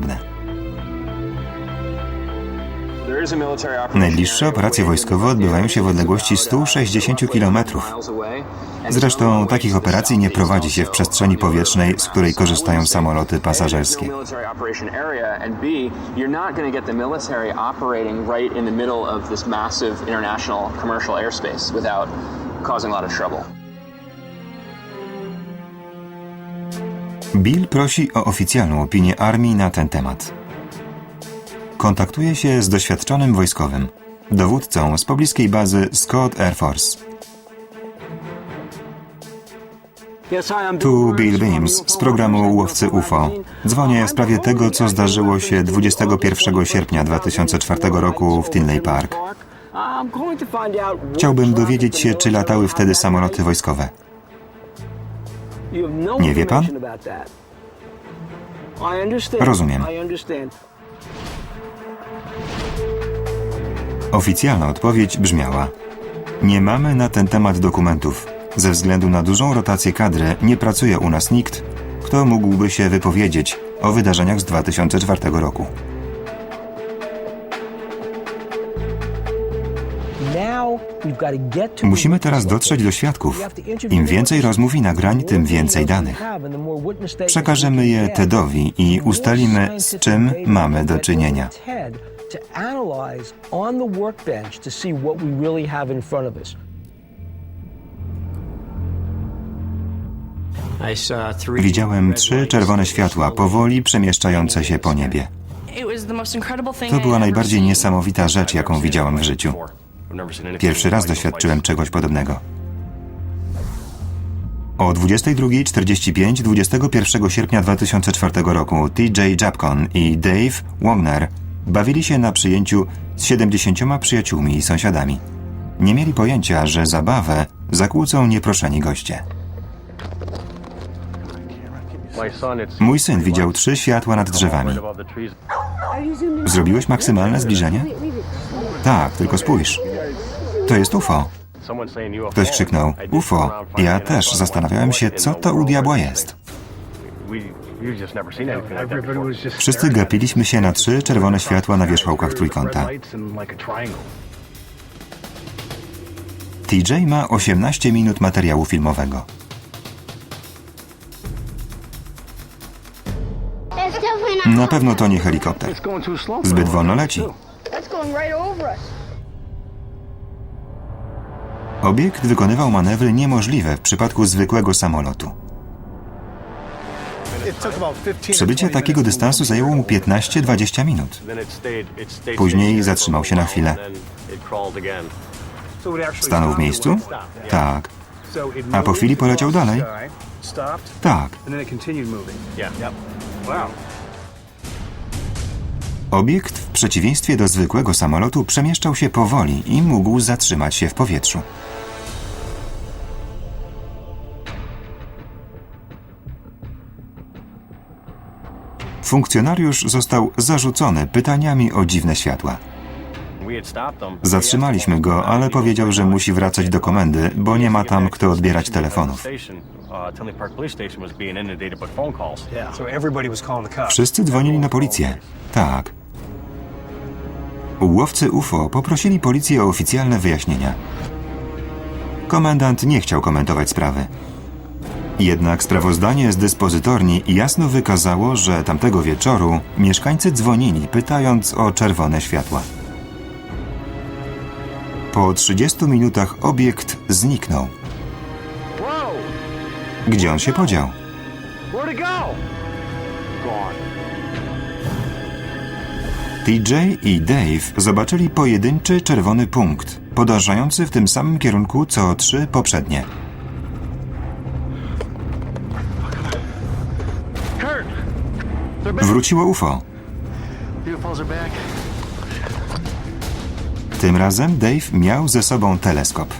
nieprawdopodobne. Najbliższe operacje wojskowe odbywają się w odległości 160 km. Zresztą takich operacji nie prowadzi się w przestrzeni powietrznej, z której korzystają samoloty pasażerskie. military operation area, and B, Bill prosi o oficjalną opinię armii na ten temat. Kontaktuje się z doświadczonym wojskowym, dowódcą z pobliskiej bazy Scott Air Force. Tu Bill Beams z programu Łowcy UFO. Dzwonię w sprawie tego, co zdarzyło się 21 sierpnia 2004 roku w Tinley Park. Chciałbym dowiedzieć się, czy latały wtedy samoloty wojskowe. Nie wie pan? Rozumiem. Oficjalna odpowiedź brzmiała: Nie mamy na ten temat dokumentów. Ze względu na dużą rotację kadry nie pracuje u nas nikt, kto mógłby się wypowiedzieć o wydarzeniach z 2004 roku. Musimy teraz dotrzeć do świadków. Im więcej rozmów i nagrań, tym więcej danych. Przekażemy je Tedowi i ustalimy, z czym mamy do czynienia. Widziałem trzy czerwone światła powoli przemieszczające się po niebie. To była najbardziej niesamowita rzecz, jaką widziałem w życiu. Pierwszy raz doświadczyłem czegoś podobnego. O 22.45 21 sierpnia 2004 roku TJ Japkon i Dave Wagner bawili się na przyjęciu z 70 przyjaciółmi i sąsiadami. Nie mieli pojęcia, że zabawę zakłócą nieproszeni goście. Mój syn widział trzy światła nad drzewami. Zrobiłeś maksymalne zbliżenie? Tak, tylko spójrz. To jest UFO. Ktoś krzyknął UFO. Ja też zastanawiałem się, co to u diabła jest. Wszyscy gapiliśmy się na trzy czerwone światła na wierzchołkach trójkąta. TJ ma 18 minut materiału filmowego. Na pewno to nie helikopter. Zbyt wolno leci. Obiekt wykonywał manewry niemożliwe w przypadku zwykłego samolotu. Przebycie takiego dystansu zajęło mu 15-20 minut. Później zatrzymał się na chwilę. Stanął w miejscu? Tak. A po chwili poleciał dalej? Tak. Obiekt, w przeciwieństwie do zwykłego samolotu, przemieszczał się powoli i mógł zatrzymać się w powietrzu. Funkcjonariusz został zarzucony pytaniami o dziwne światła. Zatrzymaliśmy go, ale powiedział, że musi wracać do komendy, bo nie ma tam kto odbierać telefonów. Wszyscy dzwonili na policję. Tak. Łowcy UFO poprosili policję o oficjalne wyjaśnienia. Komendant nie chciał komentować sprawy. Jednak sprawozdanie z dyspozytorni jasno wykazało, że tamtego wieczoru mieszkańcy dzwonili, pytając o czerwone światła. Po 30 minutach obiekt zniknął. Gdzie on się podział? TJ i Dave zobaczyli pojedynczy czerwony punkt, podążający w tym samym kierunku co trzy poprzednie. Wróciło UFO. Tym razem Dave miał ze sobą teleskop.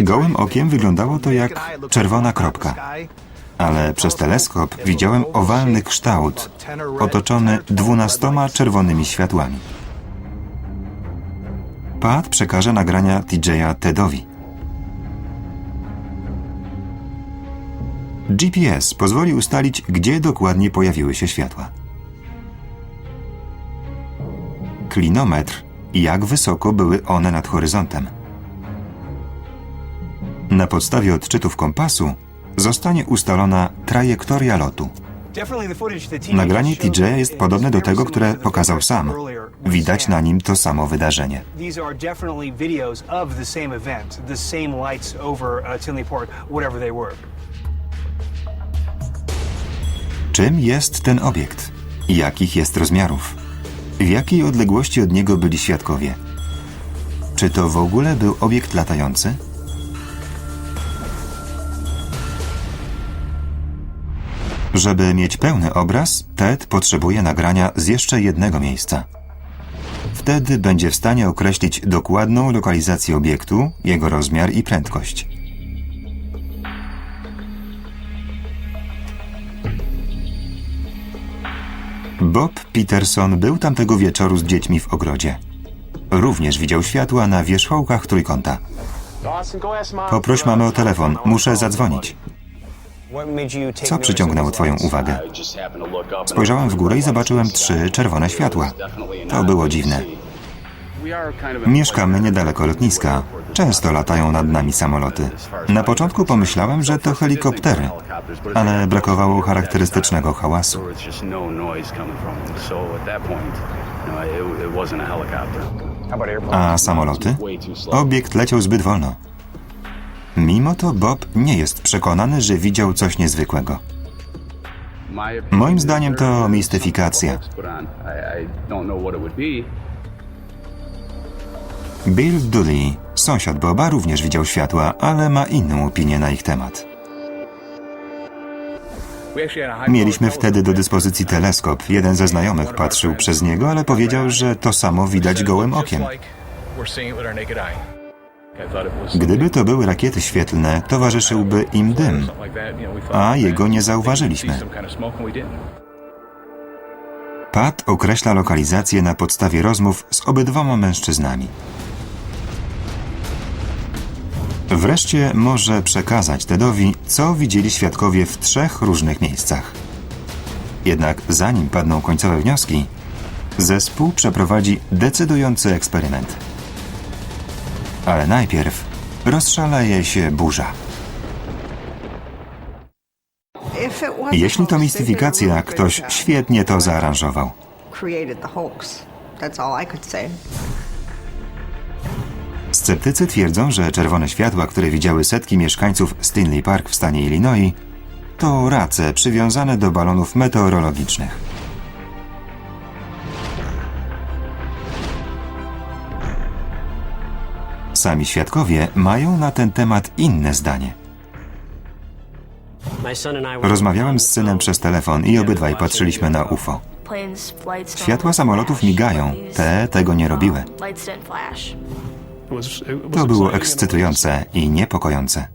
Gołym okiem wyglądało to jak czerwona kropka, ale przez teleskop widziałem owalny kształt otoczony dwunastoma czerwonymi światłami. Pat przekaże nagrania TJ'a Tedowi. GPS pozwoli ustalić, gdzie dokładnie pojawiły się światła. Klinometr, jak wysoko były one nad horyzontem. Na podstawie odczytów kompasu zostanie ustalona trajektoria lotu. Nagranie TJ jest podobne do tego, które pokazał sam. Widać na nim to samo wydarzenie. These Czym jest ten obiekt? Jakich jest rozmiarów? W jakiej odległości od niego byli świadkowie? Czy to w ogóle był obiekt latający? Żeby mieć pełny obraz, Ted potrzebuje nagrania z jeszcze jednego miejsca. Wtedy będzie w stanie określić dokładną lokalizację obiektu, jego rozmiar i prędkość. Bob Peterson był tamtego wieczoru z dziećmi w ogrodzie. Również widział światła na wierzchołkach trójkąta. Poproś mamy o telefon, muszę zadzwonić. Co przyciągnęło Twoją uwagę? Spojrzałem w górę i zobaczyłem trzy czerwone światła. To było dziwne. Mieszkamy niedaleko lotniska. Często latają nad nami samoloty. Na początku pomyślałem, że to helikoptery, ale brakowało charakterystycznego hałasu. A samoloty? Obiekt leciał zbyt wolno. Mimo to Bob nie jest przekonany, że widział coś niezwykłego. Moim zdaniem to mistyfikacja. Bill Dooley, sąsiad Boba, również widział światła, ale ma inną opinię na ich temat. Mieliśmy wtedy do dyspozycji teleskop. Jeden ze znajomych patrzył przez niego, ale powiedział, że to samo widać gołym okiem. Gdyby to były rakiety świetlne, towarzyszyłby im dym, a jego nie zauważyliśmy. Pat określa lokalizację na podstawie rozmów z obydwoma mężczyznami. Wreszcie może przekazać Tedowi, co widzieli świadkowie w trzech różnych miejscach. Jednak zanim padną końcowe wnioski, zespół przeprowadzi decydujący eksperyment. Ale najpierw rozszaleje się burza. Jeśli to mistyfikacja, ktoś świetnie to zaaranżował. Sceptycy twierdzą, że czerwone światła, które widziały setki mieszkańców Stinley Park w stanie Illinois, to race przywiązane do balonów meteorologicznych. Sami świadkowie mają na ten temat inne zdanie. Rozmawiałem z synem przez telefon i obydwaj patrzyliśmy na UFO. Światła samolotów migają, te tego nie robiły. To było ekscytujące i niepokojące.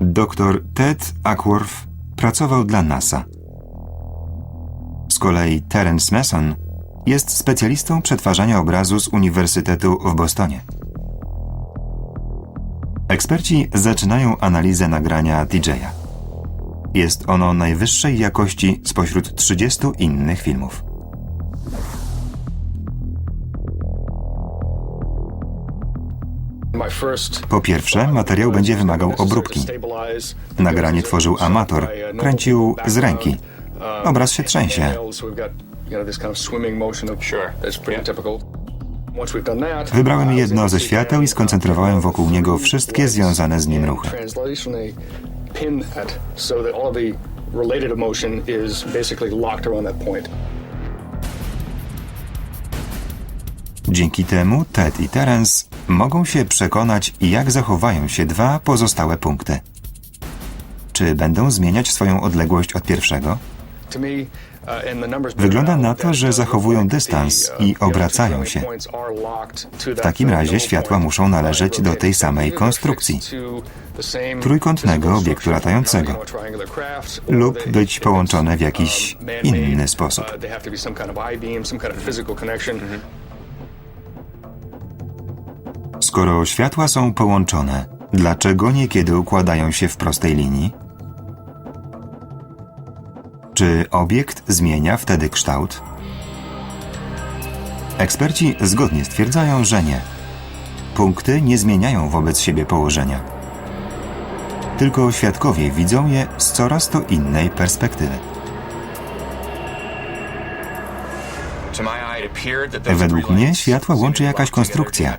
Dr Ted Ackworth pracował dla NASA. Z kolei Terence Mason jest specjalistą przetwarzania obrazu z Uniwersytetu w Bostonie. Eksperci zaczynają analizę nagrania DJ-a. Jest ono najwyższej jakości spośród 30 innych filmów. Po pierwsze, materiał będzie wymagał obróbki. Nagranie tworzył amator, kręcił z ręki. Obraz się trzęsie. Wybrałem jedno ze świateł i skoncentrowałem wokół niego wszystkie związane z nim ruchy. Dzięki temu Ted i Terence mogą się przekonać, jak zachowają się dwa pozostałe punkty. Czy będą zmieniać swoją odległość od pierwszego? Wygląda na to, że zachowują dystans i obracają się. W takim razie światła muszą należeć do tej samej konstrukcji trójkątnego obiektu latającego lub być połączone w jakiś inny sposób. Skoro światła są połączone, Dlaczego niekiedy układają się w prostej linii? Czy obiekt zmienia wtedy kształt? Eksperci zgodnie stwierdzają, że nie. Punkty nie zmieniają wobec siebie położenia. Tylko świadkowie widzą je z coraz to innej perspektywy. Według mnie światła łączy jakaś konstrukcja.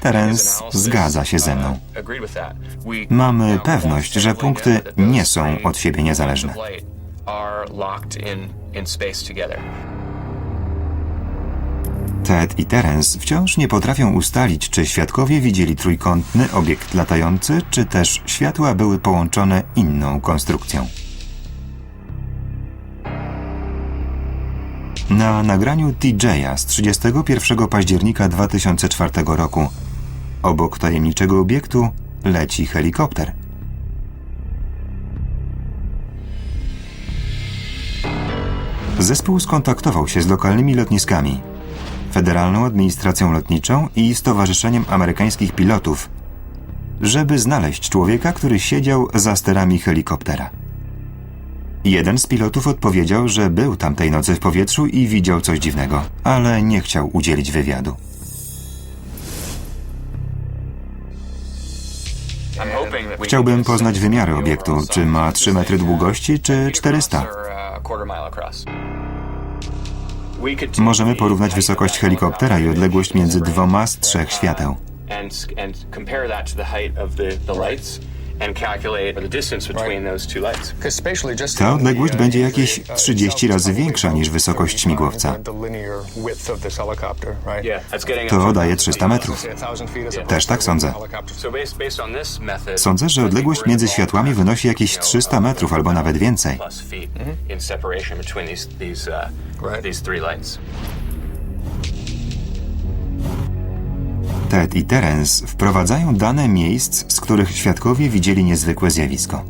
Terence zgadza się ze mną. Mamy pewność, że punkty nie są od siebie niezależne. Ted i Terence wciąż nie potrafią ustalić, czy świadkowie widzieli trójkątny obiekt latający, czy też światła były połączone inną konstrukcją. Na nagraniu TJ'a z 31 października 2004 roku obok tajemniczego obiektu leci helikopter. Zespół skontaktował się z lokalnymi lotniskami, Federalną Administracją Lotniczą i Stowarzyszeniem Amerykańskich Pilotów, żeby znaleźć człowieka, który siedział za sterami helikoptera. Jeden z pilotów odpowiedział, że był tamtej nocy w powietrzu i widział coś dziwnego, ale nie chciał udzielić wywiadu. Chciałbym poznać wymiary obiektu, czy ma 3 metry długości, czy 400. Możemy porównać wysokość helikoptera i odległość między dwoma z trzech świateł. Ta odległość będzie jakieś 30 razy większa niż wysokość śmigłowca. To daje 300 metrów. Też tak sądzę. Sądzę, że odległość między światłami wynosi jakieś 300 metrów albo nawet więcej. Ted i Terence wprowadzają dane miejsc, z których świadkowie widzieli niezwykłe zjawisko.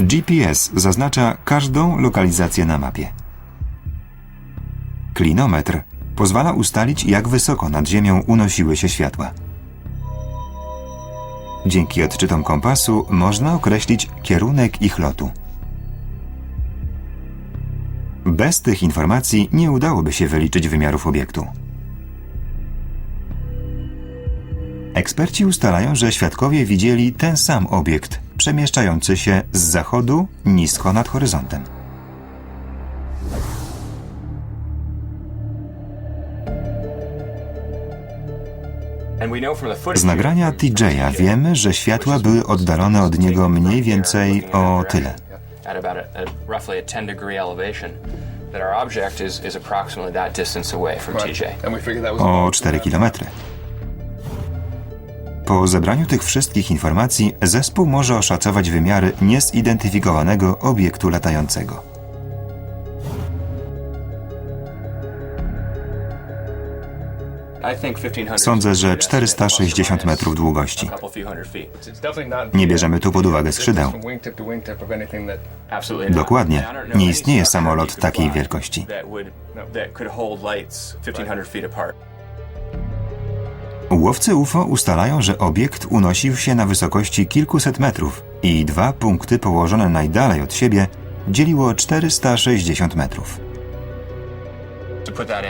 GPS zaznacza każdą lokalizację na mapie. Klinometr pozwala ustalić, jak wysoko nad Ziemią unosiły się światła. Dzięki odczytom kompasu można określić kierunek ich lotu. Bez tych informacji nie udałoby się wyliczyć wymiarów obiektu. Eksperci ustalają, że świadkowie widzieli ten sam obiekt przemieszczający się z zachodu nisko nad horyzontem. Z nagrania TJ'a wiemy, że światła były oddalone od niego mniej więcej o tyle. At about a, a roughly a 10 degree elevation, that our object is, is approximately that distance away from TJ. o 4 kilometry. Po zebraniu tych wszystkich informacji zespół może oszacować wymiary niezidentyfikowanego obiektu latającego. Sądzę, że 460 metrów długości. Nie bierzemy tu pod uwagę skrzydeł. Dokładnie. Nie istnieje samolot takiej wielkości. Łowcy UFO ustalają, że obiekt unosił się na wysokości kilkuset metrów i dwa punkty położone najdalej od siebie dzieliło 460 metrów.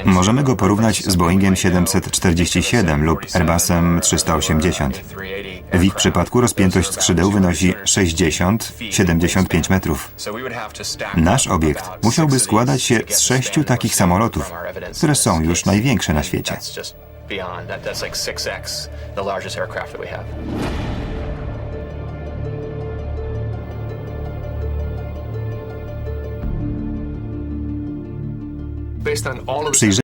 Możemy go porównać z Boeingiem 747 lub Airbusem 380. W ich przypadku rozpiętość skrzydeł wynosi 60-75 metrów. Nasz obiekt musiałby składać się z sześciu takich samolotów, które są już największe na świecie. Beyond that, that's like 6x the largest aircraft that we have. Przyjrzyjmy